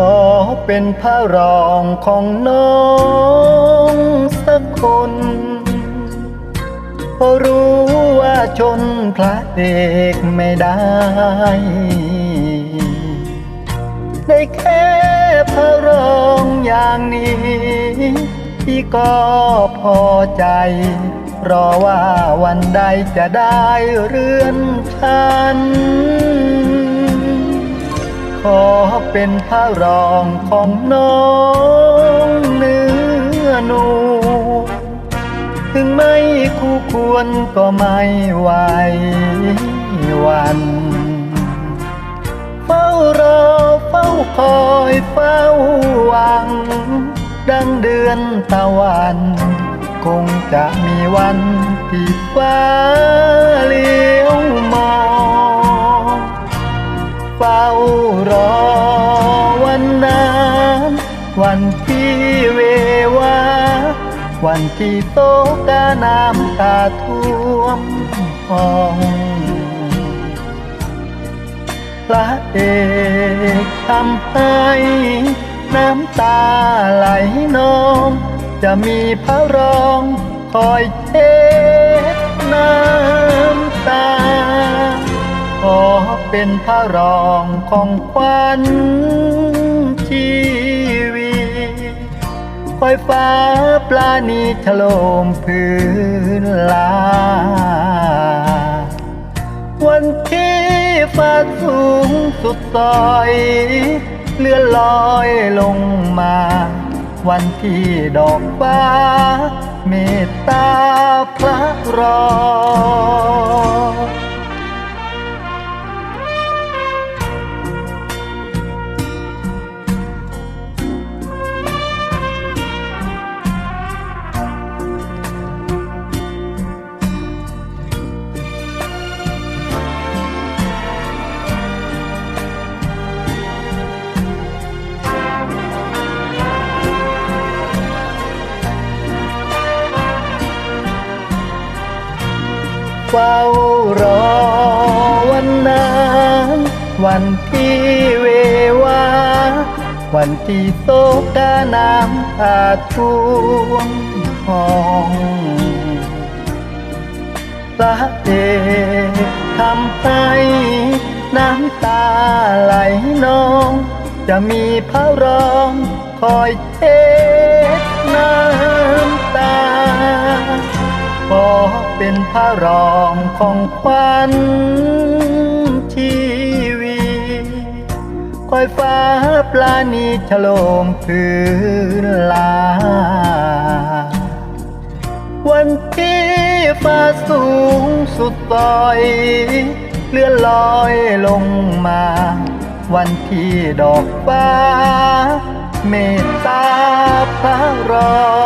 ขอเป็นพระรองของน้องสักคนเพราะรู้ว่าชนพระเอกไม่ได้ ได้แค่พระรองอย่างนี้ที่ก็พอใจ รอว่าวันใดจะได้เรือนฉัน อเป็นพระรองของน้องเนื้อนูถึงไม่คู่ควรก็ไม่ไหววันเฝ้ารอเฝ้าคอยเฝ้าหวัง ดังเดือนตะวัน คงจะมีวันที่ฟ้า วันที่เววาวันที่โตกาน้ำตาท่วมห้องพระเอกทำให้น้ำตาไหลนองจะมีพระรองคอยเช็ดน้ำตา ขอเป็นพระรองของขวัญ อยฟ้าปลาณีฉโลมพื้นลา วันที่ฟ้าสูงสุดซอย เลื่อนลอยลงมา วันที่ดอกฟ้า เมตตาพระรอ เฝ้ารอวันนั้นวันที่เววา วันที่โศกาน้ำตาท่วมห้องพระเอกทำให้น้ำตาไหลนอง จะมีพระรองคอยเช็ดน้ำ เป็นพระรองของขวัญชีวีคอยฟ้าปลาณีฉโลมพื้นลา วันที่ฟ้าสูงสุดซอยเลื่อนลอยลงมา วันที่ดอกฟ้า เมตตาพระรอง